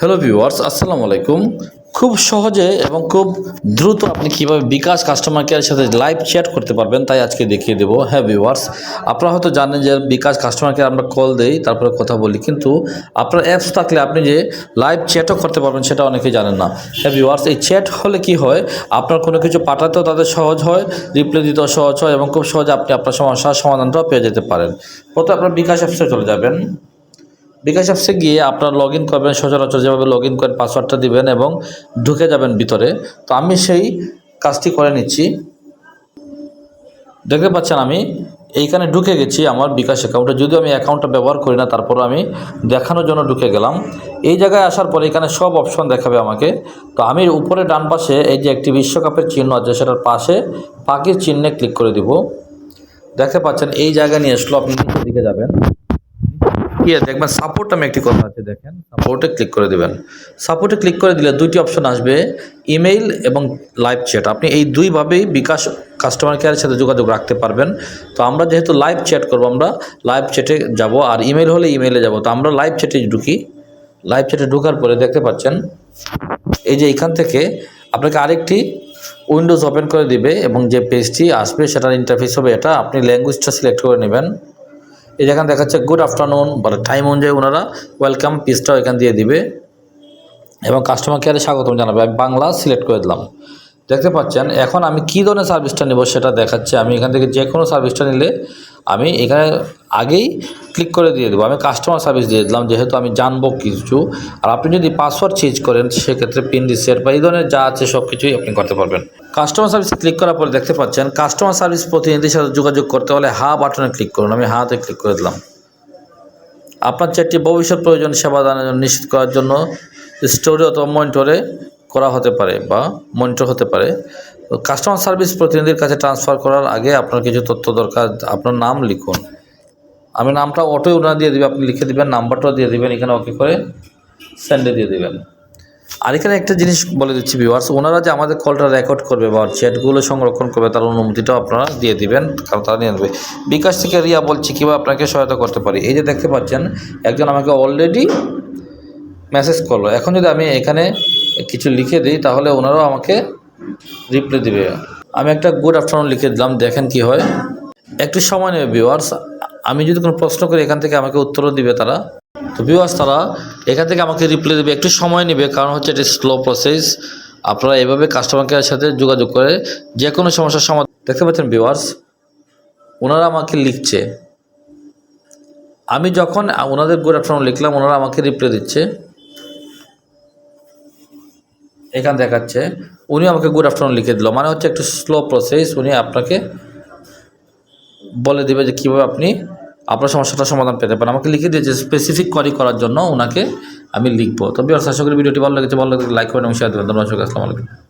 Hello viewers আসসালামু আলাইকুম। খুব সহজে এবং খুব দ্রুত আপনি কীভাবে বিকাশ কাস্টমার কেয়ারের সাথে লাইভ চ্যাট করতে পারবেন তাই আজকে দেখিয়ে দেবো। হ্যাঁ ভিউয়ার্স আপনারা হয়তো জানেন যে বিকাশ কাস্টমার কেয়ার আমরা কল দেই, তারপরে কথা বলি। কিন্তু আপনার অ্যাপস থাকলে আপনি যে লাইভ চ্যাটও করতে পারবেন সেটা অনেকেই জানেন না। হ্যাঁ ভিউয়ার্স এই চ্যাট হলে কি হয়? আপনার কোনো কিছু পাঠাতেও তাদের সহজ হয় রিপ্লাই দিতেও সহজ হয় এবং খুব সহজে আপনি আপনার সমস্যার সমাধানটাও পেয়ে যেতে পারেন। প্রথমে আপনার বিকাশ অ্যাপসে চলে যাবেন। বিকাশ অ্যাপসে গিয়ে আপনার লগ ইন করবেন, সচরাচর যেভাবে লগ ইন করেন পাসওয়ার্ডটা দিবেন এবং ঢুকে যাবেন ভিতরে। তো আমি সেই কাজটি করে নিচ্ছি। দেখতে পাচ্ছেন আমি, এইখানে ঢুকে গেছি আমার বিকাশ অ্যাকাউন্টে যদিও আমি অ্যাকাউন্টটা ব্যবহার করি না তারপর আমি দেখানোর জন্য ঢুকে গেলাম। এই জায়গায় আসার পরে এখানে সব অপশন দেখাবে আমাকে। তো আমি উপরে ডান পাশে এই যে একটি বিশ্বকাপের চিহ্ন আছে, সেটার পাশে পাখির চিহ্নে ক্লিক করে দিব। দেখতে পাচ্ছেন, এই জায়গা নিয়ে আসলো, আপনি দিকে যাবেন। কি আছে দেখবেন সাপোর্ট আমি একটি কথা আছে, দেখেন সাপোর্টে ক্লিক করে দেবেন। সাপোর্টে ক্লিক করে দিলে দুইটি অপশন আসবে ইমেইল এবং লাইভ চ্যাট আপনি এই দুইভাবেই বিকাশ কাস্টমার কেয়ারের সাথে যোগাযোগ রাখতে পারবেন। তো আমরা যেহেতু লাইভ চ্যাট করব, আমরা লাইভ চ্যাটে যাব, আর ইমেল হলে ইমেইলে যাব। তো আমরা লাইভ চ্যাটে ঢুকি। লাইভ চ্যাটে ঢোকার পরে দেখতে পাচ্ছেন, এই যে এখান থেকে আপনাকে আরেকটি উইন্ডোজ ওপেন করে দিবে এবং যে পেজটি আসবে, সেটার ইন্টারফেস হবে এটা। আপনি ল্যাঙ্গুয়েজটা সিলেক্ট করে নেবেন। এই যেখানে দেখাচ্ছে গুড আফটারনুন বলে। টাইম অনুযায়ী ওনারা ওয়েলকাম পিসটাও এখান দিয়ে দিবে। এবং কাস্টমার কেয়ারে স্বাগতম জানাবে। আমি বাংলা সিলেক্ট করে দিলাম। দেখতে পাচ্ছেন, এখন আমি কী ধরনের সার্ভিসটা নেব সেটা দেখাচ্ছে। আমি এখান থেকে যে কোনো সার্ভিসটা নিলে আমি এখানে আগেই ক্লিক করে দিয়ে দেবো। আমি কাস্টমার সার্ভিস দিয়ে দিলাম, যেহেতু আমি জানব কিছু। আর আপনি যদি পাসওয়ার্ড চেঞ্জ করেন, সেক্ষেত্রে পিন রিসেট বা এই ধরনের যা আছে সব কিছুই আপনি করতে পারবেন। কাস্টমার সার্ভিস ক্লিক করার পরে দেখতে পাচ্ছেন কাস্টমার সার্ভিস প্রতিনিধির সাথে যোগাযোগ করতে হলে হা বাটনে ক্লিক করুন। আমি হাতে ক্লিক করে দিলাম। আপনার চ্যাটটি ভবিষ্যৎ প্রয়োজন সেবা দানের নিশ্চিত করার জন্য স্টোরে অথবা মনিটরে করা হতে পারে বা মনিটর হতে পারে। কাস্টমার সার্ভিস প্রতিনিধির কাছে ট্রান্সফার করার আগে আপনার কিছু তথ্য দরকার, আপনার নাম লিখুন। আমি নামটা অটোই ওনারা দিয়ে দেবে, আপনি লিখে দেবেন, নাম্বারটাও দিয়ে দেবেন, এখানে ওকে করে সেন্ডে দিয়ে দেবেন। আর এখানে একটা জিনিস বলে দিচ্ছি ভিউয়ার্স ওনারা যে আমাদের কলটা রেকর্ড করবে বা চ্যাটগুলো সংরক্ষণ করবে, তার অনুমতিটাও আপনারা দিয়ে দিবেন, কারণ তারা নিয়ে নেবে। বিকাশ থেকে রিয়া বলছি, কীভাবে আপনাকে সহায়তা করতে পারি? এই যে দেখতে পাচ্ছেন, একজন আমাকে অলরেডি মেসেজ করল। এখন যদি আমি এখানে কিছু লিখে দিই, তাহলে ওনারাও আমাকে রিপ্লাই দিবে। আমি একটা গুড আফটারনুন লিখে দিলাম, দেখেন কি হয়। একটু সময় নেবে ভিউয়ার্স আমি যদি কোনো প্রশ্ন করি, এখান থেকে আমাকে উত্তরও দিবে তারা। তো ভিউয়ার্স তারা এখান থেকে আমাকে রিপ্লাই দেবে। একটু সময় নেবে, কারণ হচ্ছে এটা স্লো প্রসেস আপনারা এভাবে কাস্টমার কেয়ারের সাথে যোগাযোগ করে যে কোনো সমস্যার সমাধান দেখতে পাচ্ছেন ভিউয়ার্স ওনারা আমাকে লিখছে। আমি যখন ওনাদের গুড আফটারনুন লিখলাম, ওনারা আমাকে রিপ্লাই দিচ্ছে। এখান দেখাচ্ছে। উনি আমাকে গুড আফটারনুন লিখে দিল। মানে হচ্ছে একটু স্লো প্রসেস উনি আপনাকে বলে দেবে যে কীভাবে আপনি আপনার সমস্যাটার সমাধান পেতে পারেন। আমাকে লিখে দিয়েছে স্পেসিফিক কোয়ারি করার জন্য ওনাকে আমি লিখব। তবে আশা করি ভিডিওটি ভালো লেগেছে। ভালো লাগে লাইক করেন এবং শেয়ার দেবেন ধন্যবাদ আসসালামু আলাইকুম।